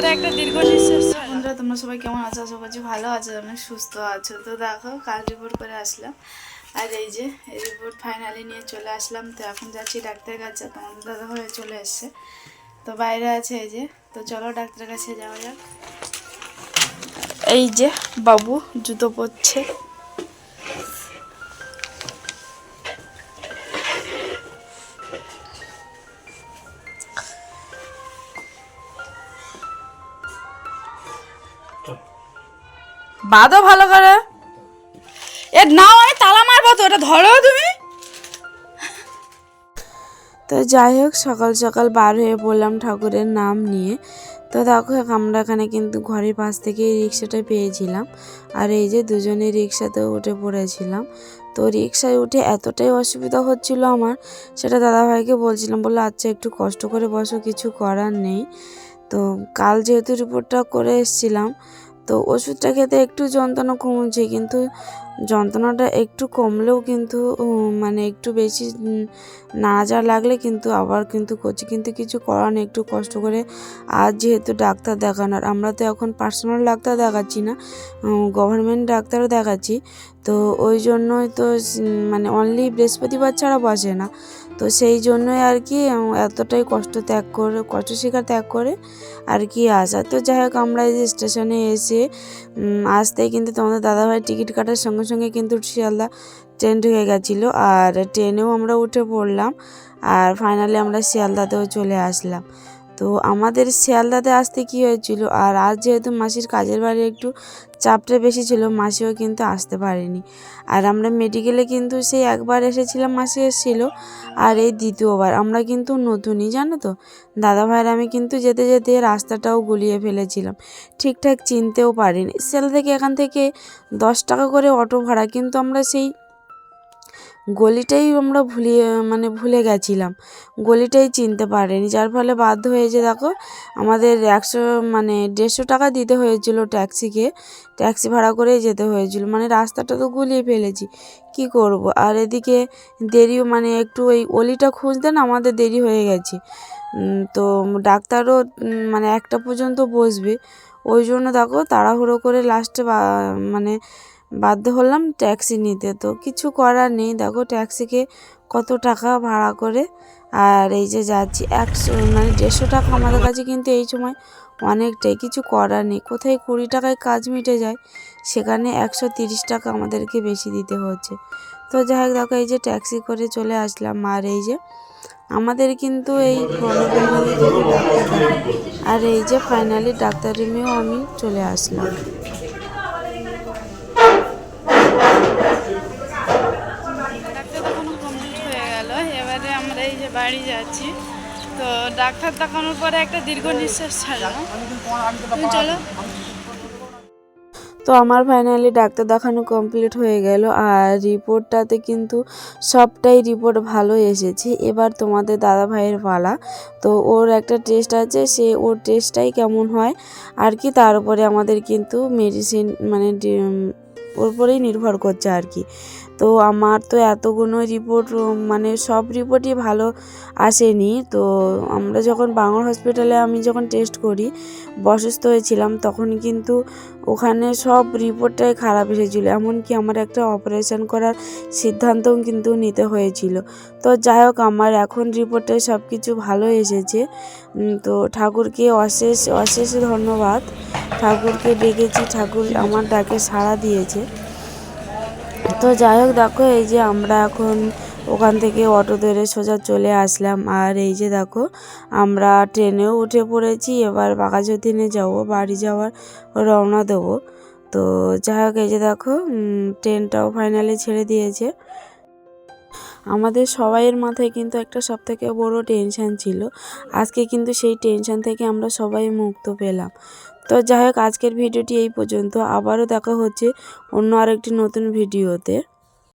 পরে একটা দীর্ঘ নিঃশ্বাস বন্ধুরা, তোমরা সবাই কেমন আছো? আশা করছি ভালো আছো আমি সুস্থ আছো। তো দেখো, কাল রিপোর্ট করে আসলাম। আর এই যে, এই রিপোর্ট ফাইনালি নিয়ে চলে আসলাম। তো এখন যাচ্ছি ডাক্তারের কাছে তোমাদের দাদা হয়ে চলে এসছে। তো বাইরে আছে এই যে। তো চলো ডাক্তারের কাছে যাওয়া যাক। এই যে, বাবু জুতো পরছে। বাদও ভালো করে। এ, নাও আমি তালা মারবো তো, এটা ধরো তুমি। তো যাই হোক, সকাল সকাল বার হয়ে পড়লাম ঠাকুরের নাম নিয়ে। তো দেখো, আমরা এখানে কিন্তু ঘরের পাশ থেকে রিক্সাটা পেয়েছিলাম। আর এই যে দুজনে রিক্সাতেও উঠে পড়েছিলাম। তো রিক্সায় উঠে এতটাই অসুবিধা হচ্ছিল আমার, সেটা দাদাভাইকে বলছিলাম, বলল আচ্ছা একটু কষ্ট করে বসো, কিছু করার নেই। তো কাল যেহেতু রিপোর্টটা করে এসেছিলাম তো ওষুধটা খেতে একটু যন্ত্রণা কমছে কিন্তু যন্ত্রণাটা একটু কমলেও কিন্তু মানে একটু বেশি উম, নাড়াচাড়া লাগলে কিন্তু আবার কিন্তু করছি। কিন্তু কিছু করার নেই একটু কষ্ট করে। আর যেহেতু ডাক্তার দেখানোর আমরা তো এখন পার্সোনাল ডাক্তার দেখাচ্ছি না গভর্নমেন্ট ডাক্তারও দেখাচ্ছি। তো ওই জন্যই তো মানে অনলি বৃহস্পতিবার ছাড়া বসে না। তো সেই জন্যই আর কি এতটাই কষ্ট ত্যাগ করে কষ্ট শিকার ত্যাগ করে আর কি আসা। তো যাই হোক আমরা এই স্টেশনে এসে আসতেই কিন্তু তোমাদের দাদাভাই টিকিট কাটার সঙ্গে সঙ্গে সঙ্গে কিন্তু শিয়ালদা ট্রেন ঢুকে গেছিল। আর ট্রেনেও আমরা উঠে পড়লাম। আর ফাইনালি আমরা শিয়ালদাতেও চলে আসলাম। তো আমাদের শিয়ালদাতে আসতে কি হয়েছিল? আর আজ যেহেতু মাসির কাজের বাড়ি একটু চাপটা বেশি ছিল, মাসিও কিন্তু আসতে পারেনি। আর আমরা মেডিকেলে কিন্তু সেই একবার এসেছিলাম, মাসি এসেছিল। আর এই দ্বিতীয়বার, আমরা কিন্তু নতুনই, জানো তো? দাদা ভাইয়ের আমি কিন্তু যেতে যেতে রাস্তাটাও গুলিয়ে ফেলেছিলাম। ঠিকঠাক চিনতেও পারিনি। সেল থেকে এখান থেকে দশ টাকা করে অটো ভাড়া, কিন্তু আমরা সেই গলিটাই আমরা ভুলিয়ে মানে ভুলে গেছিলাম। গলিটাই চিনতে পারিনি। যার ফলে বাধ্য হয়েছে, দেখো, আমাদের একশো মানে দেড়শো টাকা দিতে হয়েছিল ট্যাক্সিকে। ট্যাক্সি ভাড়া করেই যেতে হয়েছিল। মানে রাস্তাটা তো গুলিয়ে ফেলেছি। কি করব? আর এদিকে দেরিও মানে একটু ওই অলিটা খুঁজতে না আমাদের দেরি হয়ে গেছে। তো ডাক্তারও মানে একটা পর্যন্ত বসবে। ওই জন্য, দেখো, তাড়াহুড়ো করে লাস্টে মানে বাধ্য হলাম ট্যাক্সি নিতে। তো কিছু করার নেই। দেখো ট্যাক্সিকে কত টাকা ভাড়া করে। আর এই যে যাচ্ছি একশো মানে দেড়শো টাকা আমাদের কাছে কিন্তু এই সময় অনেকটাই। কিছু করার নেই। কোথায় কুড়ি টাকায় কাজ মিটে যায়, সেখানে একশো তিরিশ টাকা আমাদেরকে বেশি দিতে হচ্ছে। তো যাই হোক, দেখো এই যে ট্যাক্সি করে চলে আসলাম। আর এই যে আমাদের কিন্তু এই আর এই যে ফাইনালি ডাক্তার রুমেও আমি চলে আসলাম ডাক্তার দেখানো কমপ্লিট হয়ে গেল এবারে আমরা এই যে বাড়ি যাচ্ছি। তো ডাক্তার দেখানোর পরে একটা দীর্ঘ নিঃশ্বাস ছাড়লাম। চলো। তো আমার ফাইনালি ডাক্তার দেখানো কমপ্লিট হয়ে গেল আর রিপোর্টটাতে কিন্তু সবটাই রিপোর্ট ভালো এসেছে। এবার তোমাদের দাদা ভাইয়ের পালা। তো ওর একটা টেস্ট আছে, সে ওর টেস্টটাই কেমন হয় আর কি, তার উপরে আমাদের কিন্তু মেডিসিন মানে উপরেই নির্ভর করছে আর কি। তো আমার তো এতগুলো রিপোর্ট মানে সব রিপোর্টই ভালো আসেনি। তো আমরা যখন বাংলা হসপিটালে আমি যখন টেস্ট করি অসুস্থ হয়েছিলাম, তখন কিন্তু ওখানে সব রিপোর্টটাই খারাপ এসেছিল। এমনকি আমার একটা অপারেশন করার সিদ্ধান্তও কিন্তু নিতে হয়েছিল। তো যাই হোক, আমার এখন রিপোর্টে সব কিছু ভালো এসেছে। তো ঠাকুরকে অশেষ অশেষ ধন্যবাদ। ঠাকুরকে ডেকেছি, ঠাকুর আমার ডাকে সাড়া দিয়েছে। তো যাই হোক, দেখো, এই যে আমরা এখন ওখান থেকে অটো ধরে সোজা চলে আসলাম। আর এই যে দেখো, আমরা ট্রেনেও উঠে পড়েছি, এবার বাঘাযতীনে যাব, বাড়ি যাওয়ার রওনা দেবো। তো যাই হোক, এই যে দেখো ট্রেনটাও ফাইনালি ছেড়ে দিয়েছে। আমাদের সবাইয়ের মাথায় কিন্তু একটা সব থেকে বড় টেনশন ছিল। আজকে কিন্তু সেই টেনশন থেকে আমরা সবাই মুক্ত পেলাম। তো যাই হোক আজকের ভিডিওটি এই পর্যন্ত। আবারও দেখা হচ্ছে অন্য আরেকটি নতুন ভিডিওতে।